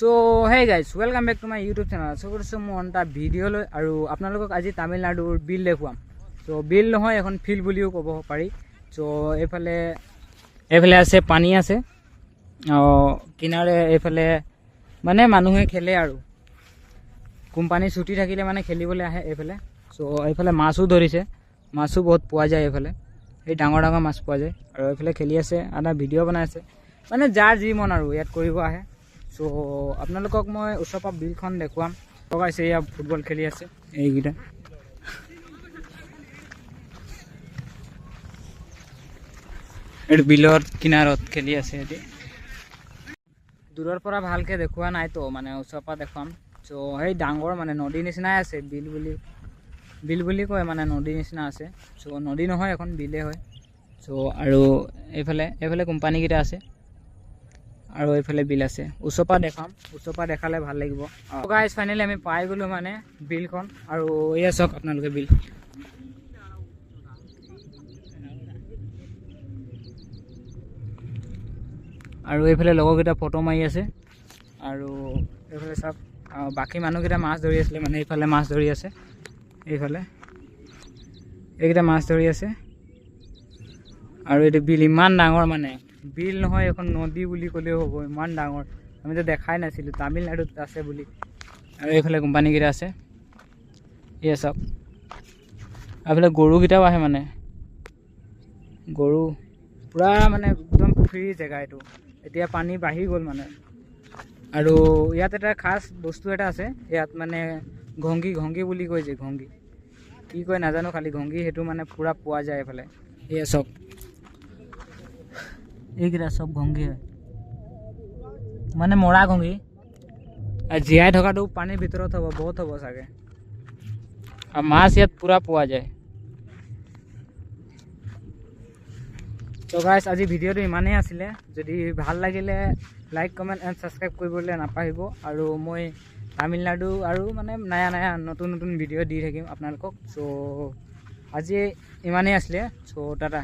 So' hey guys welcome back to my YouTube channel আশা কৰিছোঁ মোৰ এটা ভিডিঅ' লৈ আৰু আপোনালোকক আজি তামিলনাডুৰ বিল দেখুৱাম। চ' বিল নহয় এখন ফিল্ড বুলিও ক'ব পাৰি। চ' এইফালে এইফালে আছে পানী আছে। কিনাৰে এইফালে মানে মানুহে খেলে আৰু। কোম্পানী ছুটি থাকিলে মানে খেলিবলৈ আহে এইফালে। চ' এইফালে মাছো ধৰিছে। মাছো বহুত পোৱা যায় এইফালে। এই ডাঙৰ ডাঙৰ মাছ পোৱা যায়। আৰু এইফালে খেলি আছে এটা ভিডিঅ' বনাই আছে। মানে যাৰ যি মন আৰু ইয়াত কৰিব আহে। চ' আপোনালোকক মই ওচৰৰ পৰা বিলখন দেখুৱাম। লগাইছে এয়া ফুটবল খেলি আছে। এইকেইটা। এইটো বিলৰ কিনাৰত খেলি আছে সিহঁতি দূৰৰ পৰা ভালকৈ দেখুওৱা নাইতো মানে ওচৰৰ পৰা দেখুৱাম। চ' সেই ডাঙৰ মানে নদীৰ নিচিনাই আছে বিল বুলি। বিল বুলি কয় মানে নদীৰ নিচিনা আছে। চ' নদী নহয় এখন বিলেই হয়। চ' আৰু এইফালে এইফালে কোম্পানীকেইটা আছে। আৰু এইফালে বিল আছে। ওচৰৰ পৰা দেখাম। ওচৰৰ পৰা দেখালে ভাল লাগিব। গাইজ ফাইনেলি আমি পাই গ'লোঁ মানে বিলখন। আৰু এয়া চাওক আপোনালোকে বিল। আৰু এইফালে লগৰকেইটা ফটো মাৰি আছে। আৰু এইফালে চাওক বাকী মানুহকেইটা মাছ ধৰি আছিলে মানে এইফালে মাছ ধৰি আছে। এইফালে। এইকেইটা মাছ ধৰি আছে। আৰু এইটো বিল ইমান ডাঙৰ মানে। বিল নহয় এখন নদী বুলি ক'লেও হ'ব ইমান ডাঙৰ। আমিতো দেখাই নাছিলোঁ তামিলনাডুত আছে বুলি। আৰু এইফালে কোম্পানীকেইটা আছে। এয়া চাওক। এইফালে গৰুকেইটাও আহে মানে। গৰু পূৰা মানে একদম ফ্ৰী জেগা এইটো। এতিয়া পানী বাঢ়ি গ'ল মানে। আৰু ইয়াত এটা খাচ বস্তু এটা আছে। ইয়াত মানে ঘংগী ঘংগী বুলি কয় যে ঘংগী কি কয় নাজানো খালি ঘংগী সেইটো মানে পূৰা পোৱা যায় এইফালে। এয়া চব এইকেইটা চব ঘংগী হয় মানে মৰা ঘংগী আৰু জীয়াই থকাটো পানীৰ ভিতৰত হ'ব বহুত হ'ব চাগে আৰু মাছ ইয়াত পূৰা পোৱা যায় ত' গাইছ আজি ভিডিঅ'টো ইমানেই আছিলে যদি ভাল লাগিলে লাইক কমেণ্ট এণ্ড ছাবস্ক্ৰাইব কৰিবলৈ নাপাহৰিব আৰু মই তামিলনাডু আৰু মানে নায়া নায়া নতুন নতুন ভিডিঅ' দি থাকিম আপোনালোকক চ' আজি ইমানেই আছিলে চ' টাটা